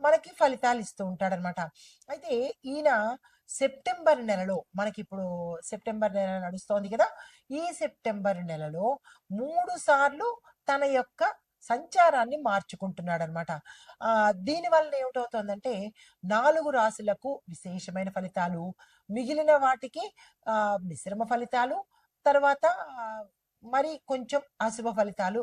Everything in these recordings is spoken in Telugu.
మనకి ఫలితాలు ఇస్తూ ఉంటాడనమాట. అయితే ఈయన సెప్టెంబర్ నెలలో మనకి ఇప్పుడు సెప్టెంబర్ నెల నడుస్తోంది కదా ఈ సెప్టెంబర్ నెలలో మూడు సార్లు తన యొక్క సంచారాన్ని మార్చుకుంటున్నాడు అనమాట ఆ దీని వలన ఏమిటవుతుందంటే నాలుగు రాశులకు విశేషమైన ఫలితాలు మిగిలిన వాటికి ఆ మిశ్రమ ఫలితాలు తర్వాత మరి కొంచెం అశుభ ఫలితాలు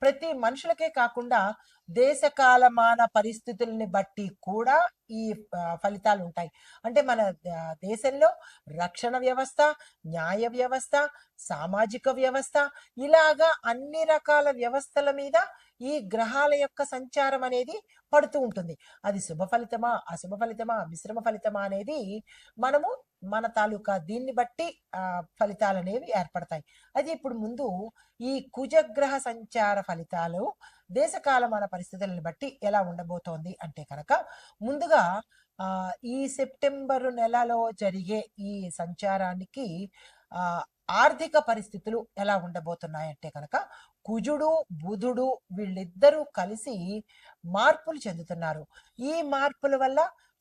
ప్రతి మనుషులకే కాకుండా దేశకాలమాన పరిస్థితుల్ని బట్టి కూడా ఈ ఫలితాలు ఉంటాయి అంటే మన దేశంలో రక్షణ వ్యవస్థ న్యాయ వ్యవస్థ సామాజిక వ్యవస్థ ఇలాగా అన్ని రకాల వ్యవస్థల మీద ఈ గ్రహాల యొక్క సంచారం అనేది పడుతూ ఉంటుంది. అది శుభ ఫలితమా అశుభ ఫలితమా మిశ్రమ ఫలితమా అనేది మనము మన తాలూకా దీన్ని బట్టి ఆ ఫలితాలు అనేవి ఏర్పడతాయి. అది ఇప్పుడు ముందు ఈ కుజగ్రహ సంచార ఫలితాలు దేశకాలమాన పరిస్థితులను బట్టి ఎలా ఉండబోతోంది అంటే కనుక ముందుగా ఆ ఈ సెప్టెంబర్ నెలలో జరిగే ఈ సంచారానికి ఆ ఆర్థిక పరిస్థితులు ఎలా ఉండబోతున్నాయంటే కనుక కుజుడు బుధుడు వీళ్ళిద్దరూ కలిసి మార్పులు చెందుతున్నారు. ఈ మార్పుల వల్ల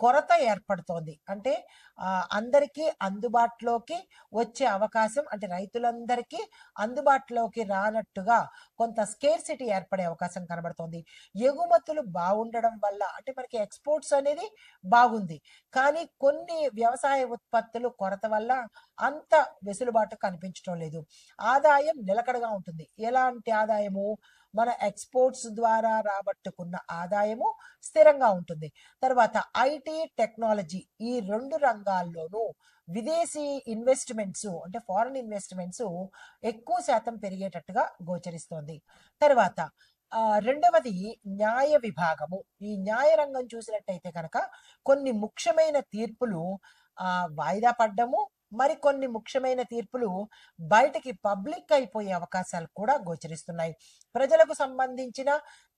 కొరత ఏర్పడుతోంది. అంటే అందరికీ అందుబాటులోకి వచ్చే అవకాశం అంటే రైతులందరికీ అందుబాటులోకి రానట్టుగా కొంత స్కేర్సిటీ ఏర్పడే అవకాశం కనబడుతోంది. ఎగుమతులు బాగుండడం వల్ల అంటే మనకి ఎక్స్పోర్ట్స్ అనేది బాగుంది. కానీ కొన్ని వ్యవసాయ ఉత్పత్తులు కొరత వల్ల అంత వెసులుబాటు కనిపించడం లేదు. ఆదాయం నిలకడగా ఉంటుంది. ఎలాంటి ఆదాయము? మన ఎక్స్పోర్ట్స్ ద్వారా రాబట్టుకున్న ఆదాయము స్థిరంగా ఉంటుంది. తర్వాత ఐటీ టెక్నాలజీ ఈ రెండు రంగాల్లోనూ విదేశీ ఇన్వెస్ట్మెంట్స్ అంటే ఫారిన్ ఇన్వెస్ట్మెంట్స్ ఎక్కువ శాతం పెరిగేటట్టుగా గోచరిస్తోంది. తర్వాత రెండవది న్యాయ విభాగము. ఈ న్యాయ రంగం చూసినట్టయితే కనుక కొన్ని ముఖ్యమైన తీర్పులు ఆ వాయిదా పడ్డము మరికొన్ని ముఖ్యమైన తీర్పులు బయటికి పబ్లిక్ అయిపోయే అవకాశాలు కూడా గోచరిస్తున్నాయి. ప్రజలకు సంబంధించిన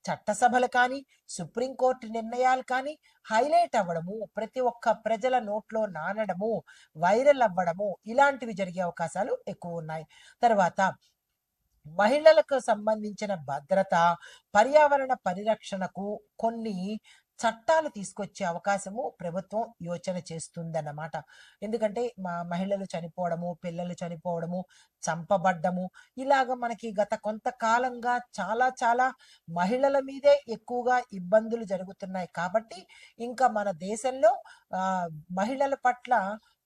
చట్టసభలు కానీ సుప్రీంకోర్టు నిర్ణయాలు కానీ హైలైట్ అవ్వడము ప్రతి ఒక్క ప్రజల నోట్లో నానడము వైరల్ అవ్వడము ఇలాంటివి జరిగే అవకాశాలు ఎక్కువ ఉన్నాయి. తర్వాత మహిళలకు సంబంధించిన భద్రత పర్యావరణ పరిరక్షణకు కొన్ని చట్టాలు తీసుకొచ్చే అవకాశము ప్రభుత్వం యోచన చేస్తుందన్నమాట. ఎందుకంటే మా మహిళలు చనిపోవడము పిల్లలు చనిపోవడము చంపబడ్డము ఇలాగ మనకి గత కొంతకాలంగా చాలా చాలా మహిళల మీదే ఎక్కువగా ఇబ్బందులు జరుగుతున్నాయి. కాబట్టి ఇంకా మన దేశంలో ఆ మహిళల పట్ల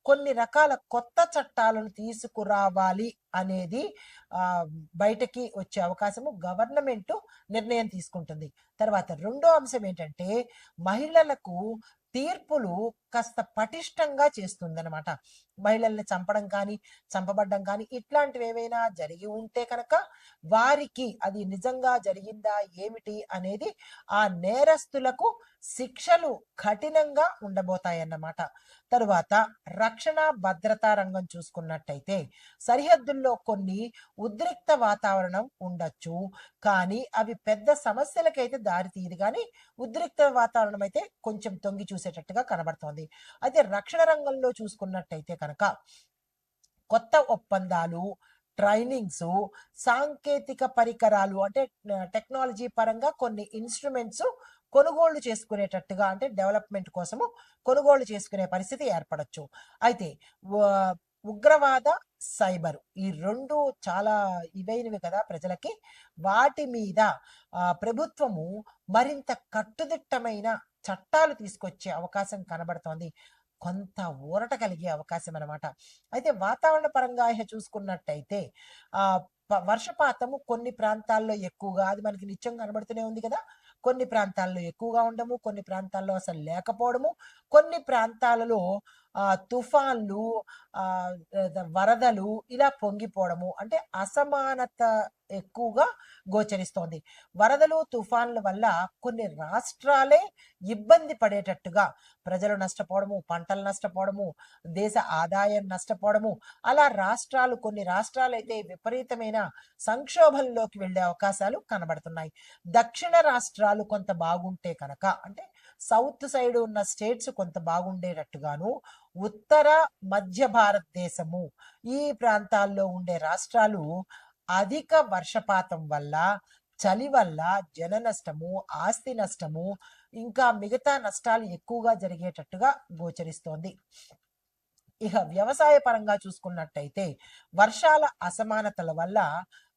కొన్ని రకాల కొత్త చట్టాలను తీసుకురావాలి అనేది బయటకి వచ్చే అవకాశము గవర్నమెంట్ నిర్ణయం తీసుకుంటుంది. తర్వాత రెండో అంశం ఏంటంటే మహిళలకు తీర్పులు కాస్త పటిష్టంగా చేస్తుందనమాట మహిళల్ని చంపడం కానీ చంపబడ్డం కానీ ఇట్లాంటివి ఏవైనా జరిగి ఉంటే కనుక వారికి అది నిజంగా జరిగిందా ఏమిటి అనేది ఆ నేరస్తులకు శిక్షలు కఠినంగా ఉండబోతాయన్నమాట. తరువాత రక్షణ భద్రతా రంగం చూసుకున్నట్టయితే సరిహద్దుల్లో కొన్ని ఉద్రిక్త వాతావరణం ఉండొచ్చు. కానీ అవి పెద్ద సమస్యలకైతే దారితీయదు. కానీ ఉద్రిక్త వాతావరణం అయితే కొంచెం తొంగి చూసేటట్టుగా కనబడుతోంది. అయితే రక్షణ రంగంలో చూసుకున్నట్టయితే కనుక కొత్త ఒప్పందాలు ట్రైనింగ్స్ సాంకేతిక పరికరాలు అంటే టెక్నాలజీ పరంగా కొన్ని ఇన్స్ట్రుమెంట్స్ కొనుగోళ్ళు చేసుకునేటట్టుగా అంటే డెవలప్మెంట్ కోసము కొనుగోళ్ళు చేసుకునే పరిస్థితి ఏర్పడచ్చు. అయితే ఉగ్రవాద సైబర్ ఈ రెండు చాలా ఇవైనవి కదా ప్రజలకి. వాటి మీద ప్రభుత్వము మరింత కట్టుదిట్టమైన చట్టాలు తీసుకొచ్చే అవకాశం కనబడుతోంది. కొంత ఊరట కలిగే అవకాశం అన్నమాట. అయితే వాతావరణ పరంగా ఇహ చూసుకున్నట్టయితే ఆ వర్షపాతము కొన్ని ప్రాంతాల్లో ఎక్కువగా అది మనకి నిత్యం కనబడుతూనే ఉంది కదా. కొన్ని ప్రాంతాల్లో ఎక్కువగా ఉండము కొన్ని ప్రాంతాల్లో అసలు లేకపోవడము కొన్ని ప్రాంతాలలో తుఫాన్లు వరదలు ఇలా పొంగిపోవడము అంటే అసమానత ఎక్కువగా గోచరిస్తోంది. వరదలు తుఫాన్ల వల్ల కొన్ని రాష్ట్రాలే ఇబ్బంది పడేటట్టుగా ప్రజలు నష్టపోవడము పంటలు నష్టపోవడము దేశ ఆదాయం నష్టపోవడము అలా రాష్ట్రాలు కొన్ని రాష్ట్రాలు అయితే విపరీతమైన సంక్షోభంలోకి వెళ్ళే అవకాశాలు కనబడుతున్నాయి. దక్షిణ రాష్ట్రాలు కొంత బాగుంటే కనుక అంటే సౌత్ సైడ్ ఉన్న స్టేట్స్ కొంత బాగుండేటట్టుగాను ఉత్తర మధ్య భారతదేశము ఈ ప్రాంతాల్లో ఉండే రాష్ట్రాలు అధిక వర్షపాతం వల్ల చలి వల్ల జన నష్టము ఆస్తి నష్టము ఇంకా మిగతా నష్టాలు ఎక్కువగా జరిగేటట్టుగా గోచరిస్తోంది. ఇక వ్యవసాయ పరంగా చూసుకున్నట్టయితే వర్షాల అసమానతల వల్ల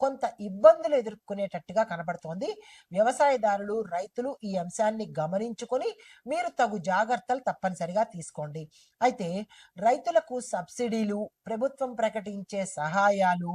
కొంత ఇబ్బందులు ఎదుర్కొనేటట్టుగా కనబడుతోంది. వ్యవసాయదారులు రైతులు ఈ అంశాన్ని గమనించుకొని మీరు తగు జాగ్రత్తలు తప్పనిసరిగా తీసుకోండి. అయితే రైతులకు సబ్సిడీలు ప్రభుత్వం ప్రకటించే సహాయాలు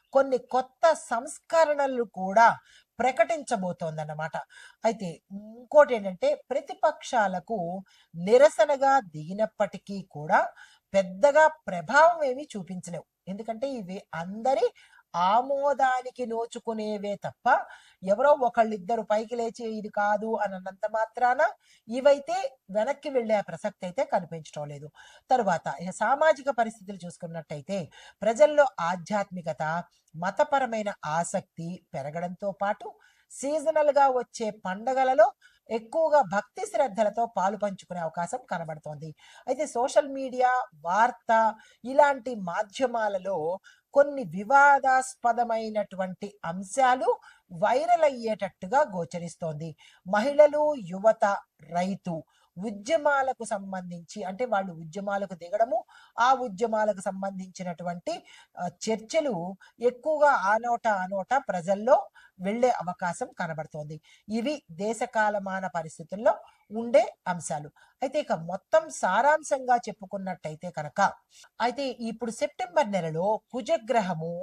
కొన్ని కొత్త సంస్కరణలు కూడా ప్రకటించబోతోందన్నమాట. అయితే ఇంకోటి ఏంటంటే ప్రతిపక్షాలకు నిరసనగా దిగినప్పటికీ కూడా పెద్దగా ప్రభావం ఏమీ చూపించలేవు. ఎందుకంటే ఇవి అందరి ఆమోదానికి నోచుకునేవే తప్ప ఎవరో ఒకళ్ళిద్దరు పైకి లేచి ఇది కాదు అని అన్నంత మాత్రాన ఇవైతే వెనక్కి వెళ్ళే ప్రసక్తి అయితే కనిపించడం లేదు. తరువాత ఇక సామాజిక పరిస్థితులు చూసుకున్నట్టయితే ప్రజల్లో ఆధ్యాత్మికత మతపరమైన ఆసక్తి పెరగడంతో పాటు సీజనల్గా వచ్చే పండగలలో ఎక్కువగా భక్తి శ్రద్ధలతో పాలు పంచుకునే అవకాశం కనబడుతోంది. అయితే సోషల్ మీడియా వార్త ఇలాంటి మాధ్యమాలలో కొన్ని వివాదాస్పదమైనటువంటి అంశాలు వైరల్ అయ్యేటట్టుగా గోచరిస్తోంది. మహిళలు యువత రైతు ఉద్యమాలకు సంబంధించి అంటే వాళ్ళు ఉద్యమాలకు దిగడము ఆ ఉద్యమాలకు సంబంధించినటువంటి చర్చలు ఎక్కువగా ఆనోట ఆనోట ప్రజల్లో వెళ్ళే అవకాశం కనబడుతోంది. ఇవి దేశకాలమాన పరిస్థితుల్లో ఉండే అంశాలు. అయితే ఇక మొత్తం సారాంశంగా చెప్పుకున్నట్టయితే కనుక అయితే ఇప్పుడు సెప్టెంబర్ నెలలో కుజగ్రహము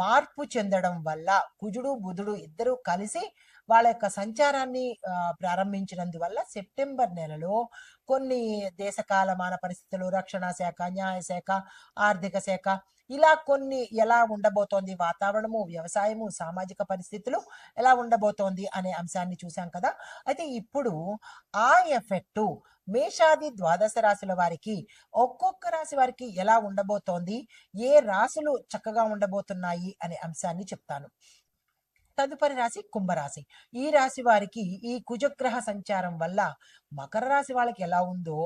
మార్పు చెందడం వల్ల కుజుడు బుధుడు ఇద్దరు కలిసి వాళ్ళ యొక్క సంచారాన్ని ప్రారంభించినందువల్ల సెప్టెంబర్ నెలలో కొన్ని దేశ కాలమాన పరిస్థితులు రక్షణ శాఖ న్యాయశాఖ ఆర్థిక శాఖ ఇలా కొన్ని ఎలా ఉండబోతోంది వాతావరణము వ్యవసాయము సామాజిక పరిస్థితులు ఎలా ఉండబోతోంది అనే అంశాన్ని చూసాం కదా. అయితే ఇప్పుడు ఆ ఎఫెక్టు మేషాది ద్వాదశ రాశుల వారికి ఒక్కొక్క రాశి వారికి ఎలా ఉండబోతోంది ఏ రాశులు చక్కగా ఉండబోతున్నాయి అనే అంశాన్ని చెప్తాను. తదుపరి రాశి కుంభరాశి. ఈ రాశి వారికి ఈ కుజగ్రహ సంచారం వల్ల మకర రాశి వాళ్ళకి ఎలా ఉందో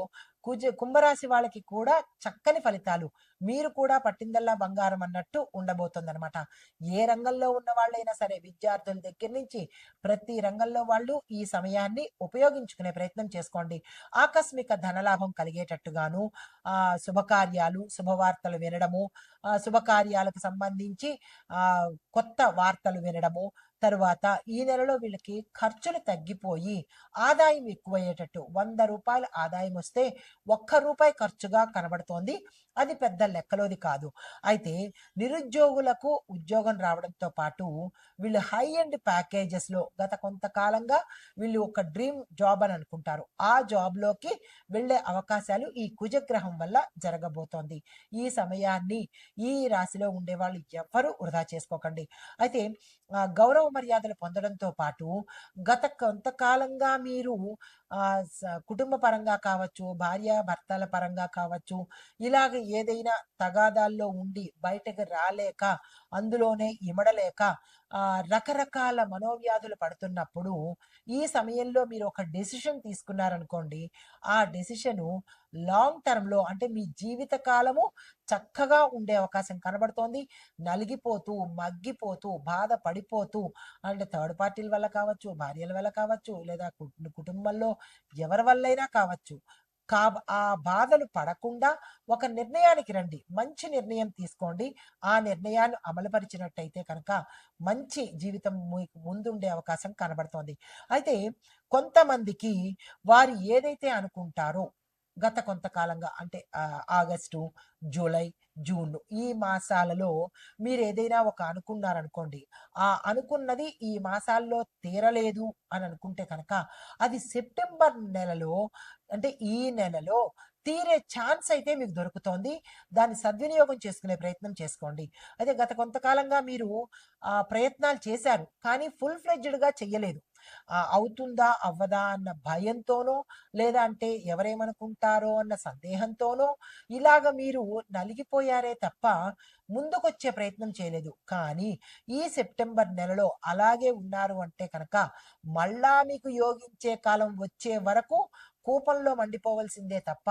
కుజ కుంభరాశి వాళ్ళకి కూడా చక్కని ఫలితాలు. మీరు కూడా పట్టిందల్లా బంగారం అన్నట్టు ఉండబోతుందన్నమాట. ఏ రంగంలో ఉన్న వాళ్ళైనా సరే విద్యార్థుల దగ్గర నుంచి ప్రతి రంగంలో వాళ్ళు ఈ సమయాన్ని ఉపయోగించుకునే ప్రయత్నం చేసుకోండి. ఆకస్మిక ధనలాభం కలిగేటట్టుగాను ఆ శుభకార్యాలు శుభవార్తలు వినడము ఆ శుభకార్యాలకు సంబంధించి ఆ కొత్త వార్తలు వినడము తరువాత ఈ నెలలో వీళ్ళకి ఖర్చులు తగ్గిపోయి ఆదాయం ఎక్కువయ్యేటట్టు వంద రూపాయల ఆదాయం వస్తే ఒక్క రూపాయి ఖర్చుగా కనబడుతోంది. అది పెద్ద లెక్కలోది కాదు. అయితే నిరుద్యోగులకు ఉద్యోగం రావడంతో పాటు వీళ్ళు హై ఎండ్ ప్యాకేజెస్లో గత కొంతకాలంగా వీళ్ళు ఒక డ్రీమ్ జాబ్ అని అనుకుంటారు. ఆ జాబ్లోకి వెళ్ళే అవకాశాలు ఈ కుజగ్రహం వల్ల జరగబోతోంది. ఈ సమయాన్ని ఈ రాశిలో ఉండే వాళ్ళు ఎవ్వరూ వృధా చేసుకోకండి. అయితే గౌరవ మర్యాదలు పొందడంతో పాటు గత కొంతకాలంగా మీరు ఆ కుటుంబ పరంగా కావచ్చు భార్య భర్తల పరంగా కావచ్చు ఇలాగ ఏదైనా తగాదాల్లో ఉండి బయటకు రాలేక అందులోనే ఇమడలేక రకరకాల మనోవ్యాధులు పడుతున్నప్పుడు ఈ సమయంలో మీరు ఒక డెసిషన్ తీసుకున్నారనుకోండి ఆ డెసిషను లాంగ్ టర్మ్లో అంటే మీ జీవిత కాలము చక్కగా ఉండే అవకాశం కనబడుతోంది. నలిగిపోతూ మగ్గిపోతూ బాధ పడిపోతూ అంటే థర్డ్ పార్టీల వల్ల కావచ్చు భార్యల వల్ల కావచ్చు లేదా కుటుంబంలో ఎవరి వల్లైనా కావచ్చు. కా ఆ బాధలు పడకుండా ఒక నిర్ణయానికి రండి. మంచి నిర్ణయం తీసుకోండి. ఆ నిర్ణయాన్ని అమలుపరిచినట్టయితే కనుక మంచి జీవితం మీకు ముందుండే అవకాశం కనబడుతోంది. అయితే కొంతమందికి వారు ఏదైతే అనుకుంటారో గత కొంతకాలంగా అంటే ఆగస్టు జూలై జూన్ ఈ మాసాలలో మీరు ఏదైనా ఒక అనుకున్నారనుకోండి ఆ అనుకున్నది ఈ మాసాల్లో తీరలేదు అని అనుకుంటే కనుక అది సెప్టెంబర్ నెలలో అంటే ఈ నెలలో తీరే ఛాన్స్ అయితే మీకు దొరుకుతోంది. దాన్ని సద్వినియోగం చేసుకునే ప్రయత్నం చేసుకోండి. అయితే గత కొంతకాలంగా మీరు ఆ ప్రయత్నాలు చేశారు కానీ ఫుల్ ఫ్లెడ్జ్డ్గా చెయ్యలేదు. అవుతుందా అవ్వదా అన్న భయంతోనో లేదా అంటే ఎవరేమనుకుంటారో అన్న సందేహంతోనో ఇలాగ మీరు నలిగిపోయారే తప్ప ముందుకొచ్చే ప్రయత్నం చేయలేదు. కానీ ఈ సెప్టెంబర్ నెలలో అలాగే ఉన్నారు అంటే కనుక మళ్ళా మీకు యోగించే కాలం వచ్చే వరకు కూపంలో మండిపోవలసిందే తప్ప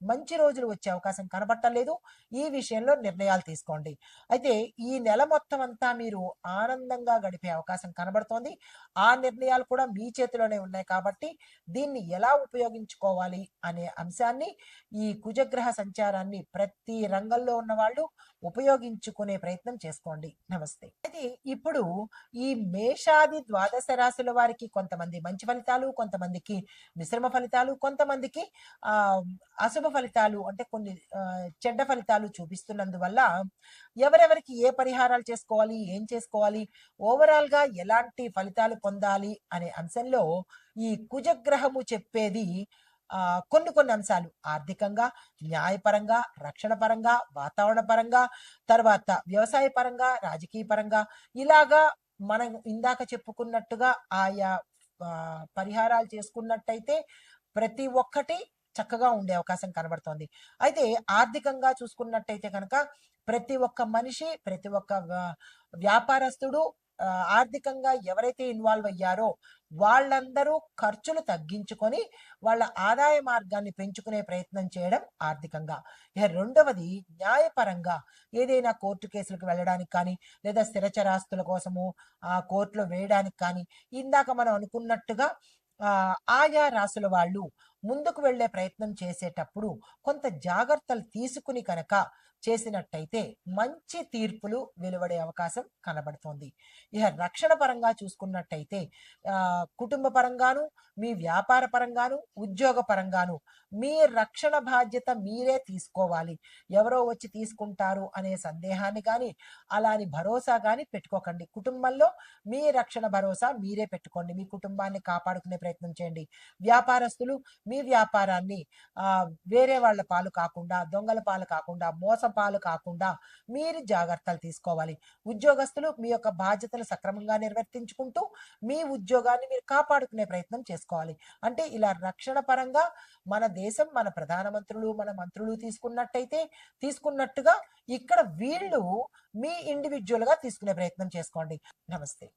మంచి రోజులు వచ్చే అవకాశం కనబట్టలేదు ఈ విషయంలో నిర్ణయాలు తీసుకోండి. అయితే ఈ నెల మొత్తం అంతా మీరు ఆనందంగా గడిపే అవకాశం కనబడుతోంది. ఆ నిర్ణయాలు కూడా మీ చేతిలోనే ఉన్నాయి కాబట్టి దీన్ని ఎలా ఉపయోగించుకోవాలి అనే అంశాన్ని ఈ కుజగ్రహ సంచారాన్ని ప్రతి రంగంలో ఉన్న వాళ్ళు ఉపయోగించుకునే ప్రయత్నం చేసుకోండి. నమస్తే. అయితే ఇప్పుడు ఈ మేషాది ద్వాదశ రాశుల వారికి కొంతమంది మంచి ఫలితాలు కొంతమందికి మిశ్రమ ఫలితాలు కొంతమందికి ఆ ఫలితాలు అంటే కొన్ని చెడ్డ ఫలితాలు చూపిస్తున్నందువల్ల ఎవరెవరికి ఏ పరిహారాలు చేసుకోవాలి ఏం చేసుకోవాలి ఓవరాల్గా ఎలాంటి ఫలితాలు పొందాలి అనే అంశంలో ఈ కుజగ్రహము చెప్పేది ఆ కొన్ని కొన్ని అంశాలు. ఆర్థికంగా న్యాయపరంగా రక్షణ పరంగా వాతావరణ పరంగా తర్వాత వ్యవసాయ పరంగా రాజకీయ పరంగా ఇలాగా మనం ఇందాక చెప్పుకున్నట్టుగా ఆయా పరిహారాలు చేసుకున్నట్టయితే ప్రతి ఒక్కటి చక్కగా ఉండే అవకాశం కనబడుతోంది. అయితే ఆర్థికంగా చూసుకున్నట్టయితే కనుక ప్రతి ఒక్క మనిషి ప్రతి ఒక్క వ్యాపారస్తుడు ఆర్థికంగా ఎవరైతే ఇన్వాల్వ్ అయ్యారో వాళ్ళందరూ ఖర్చులు తగ్గించుకొని వాళ్ళ ఆదాయ మార్గాన్ని పెంచుకునే ప్రయత్నం చేయడం ఆర్థికంగా. ఇక రెండవది న్యాయపరంగా ఏదైనా కోర్టు కేసులకు వెళ్ళడానికి కానీ లేదా స్థిరచరాస్తుల కోసము ఆ కోర్టులో వేయడానికి కానీ ఇందాక మనం అనుకున్నట్టుగా ఆయా రాసుల వాళ్ళు ముందుకు వెళ్ళే ప్రయత్నం చేసేటప్పుడు కొంత జాగ్రత్తలు తీసుకుని కనుక చేసినట్టయితే మంచి తీర్పులు వెలువడే అవకాశం కనబడుతోంది. ఇక రక్షణ పరంగా చూసుకున్నట్టయితే కుటుంబ పరంగాను మీ వ్యాపార పరంగాను ఉద్యోగ పరంగాను మీ రక్షణ బాధ్యత మీరే తీసుకోవాలి. ఎవరో వచ్చి తీసుకుంటారు అనే సందేహాన్ని కానీ అలాని భరోసా కానీ పెట్టుకోకండి. కుటుంబంలో మీ రక్షణ భరోసా మీరే పెట్టుకోండి. మీ కుటుంబాన్ని కాపాడుకునే ప్రయత్నం చేయండి. వ్యాపారస్తులు మీ వ్యాపారాన్ని వేరే వాళ్ళ పాలు కాకుండా దొంగల పాలు కాకుండా మోసం పాలు కాకుండా మీరు జాగ్రత్తలు తీసుకోవాలి. ఉద్యోగస్తులు మీ యొక్క బాధ్యతలు సక్రమంగా నిర్వర్తించుకుంటూ మీ ఉద్యోగాన్ని మీరు కాపాడుకునే ప్రయత్నం చేసుకోవాలి. అంటే ఇలా రక్షణ పరంగా మన దేశం మన ప్రధానమంత్రులు మన మంత్రులు తీసుకున్నట్టయితే తీసుకున్నట్టుగా ఇక్కడ వీళ్ళు మీ ఇండివిజువల్గా తీసుకునే ప్రయత్నం చేసుకోండి. నమస్తే.